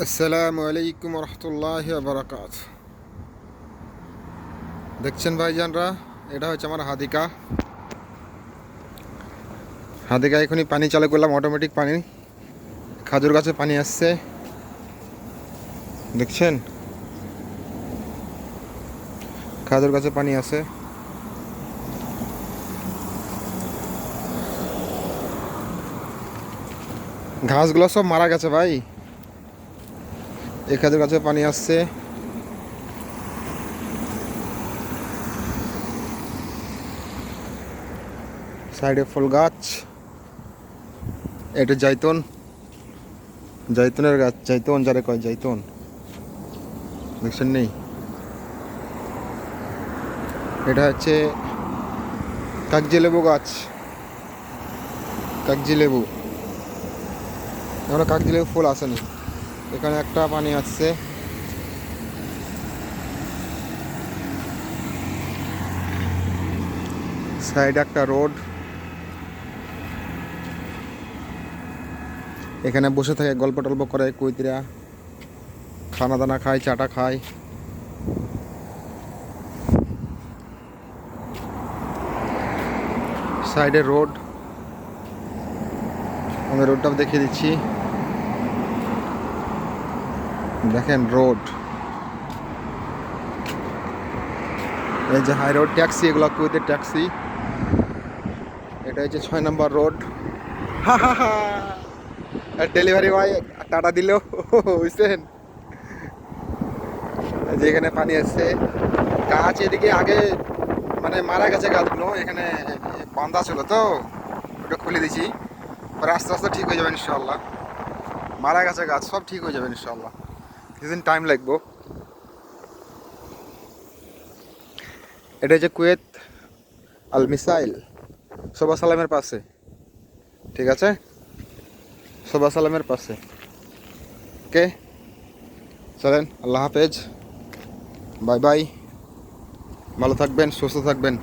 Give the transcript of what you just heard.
আসসালামু আলাইকুম রহমতুল্লাহ বারাকাত দেখছেন ভাইজানরা, এটা হচ্ছে আমার হাদিকা। হাদিকা এখনই পানি চালু করলাম অটোমেটিক পানি। খাজুর গাছে পানি আসছে। দেখছেন? খাজুর গাছে পানি আছে। ঘাসগুলো সব মারা গেছে ভাই। খাজুর গাছে পানি আসছে। সাইডে ফুল গাছ। এটা জাইতন জাইতনের গাছ জাইতন যারে কয় জাইতন দেখছেন নেই? এটা হচ্ছে কাগজি লেবু গাছ। কাগজি লেবু। এখনও কাগজি লেবু ফুল আসেনি। এখানে একটা পানি আসছে। সাইডে একটা রোড। এখানে বসে থাকে, গল্প টল্প করে কৈতিরা খানা দানা খায়, চাটা খায়। সাইডে রোড। আমি রোডটা দেখিয়ে দিচ্ছি। দেখেন রোড। এই যে হাই রোড ট্যাক্সি এগুলো কুয়েতের ট্যাক্সি এটা হচ্ছে ছয় number road delivery boy tata দিল। বুঝছেন? যে এখানে পানি আসছে। গাছ এদিকে আগে মানে মারা গেছে গাছগুলো, এখানে বান্ধা ছিল তো, ওটা খুলে দিছি। পরে আস্তে আস্তে ঠিক হয়ে যাবে ইনশাল্লাহ মারা গেছে গাছ, সব ঠিক হয়ে যাবে ইনশাল্লাহ কিছুদিন টাইম লাগবো এটা হচ্ছে কুয়েত আল মিসাইল। সোবা সালামের পাশে। ঠিক আছে? সোবা সালামের পাশে। ওকে? চলেন, আল্লাহ হাফেজ। Bye bye. ভালো থাকবেন, সুস্থ থাকবেন।